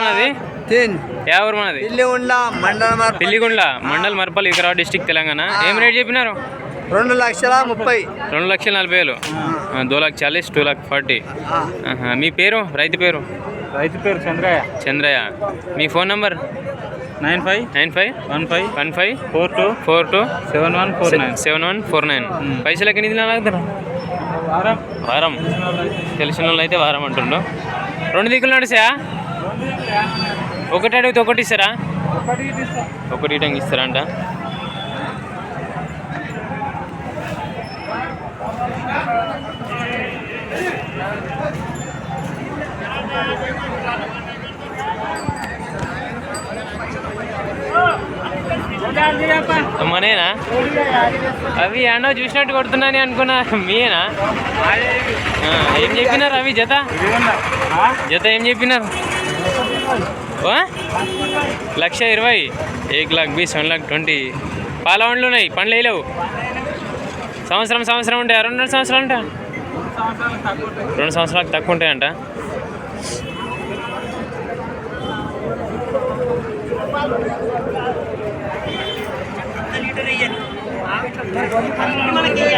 మనది ఊరు ఉండ మండలం పిల్లిగుండ్ల మండల్ మర్పల్ వికారాబాద్ డిస్టిక్ తెలంగాణ. ఏం రేట్ చెప్పినారు? రెండు లక్షల ముప్పై. రెండు లక్షల నలభై వేలు. దో లాక్ చాలీస్ టూ లాక్ ఫార్టీ. మీ పేరు రైతు పేరు? రైతు పేరు చంద్రయ్య. చంద్రయ్య. మీ phone number? Nine five nine five one five one five four two four two seven one four nine. Seven one four nine. పైసలకి ఎన్ని దినాలు ఆగుతారా? వారం. వారం. తెలిసిన వాళ్ళు అయితే వారం అంటుండు. రెండు దిక్కులు నడిసా ఒకటి అడిగితే ఒకటి ఇస్తారా? ఒకటి ఇటంగా ఇస్తారంట. మనేనా అవి అండో చూసినట్టు కొడుతున్నాని అనుకున్నా. మీయేనా? ఆ, ఏం చెప్పినారు అవి జత? జత ఏం చెప్పినారు? లక్ష ఇరవై ఏక్ లాక్ బీస్ వన్ లాక్ ట్వంటీ. పాల పండ్లు ఉన్నాయి పండ్లు వేయలేవు. సంవత్సరం సంవత్సరం ఉంటాయి రెండు సంవత్సరాలు అంట రెండు సంవత్సరాలకు తక్కువ ఉంటాయంట. మా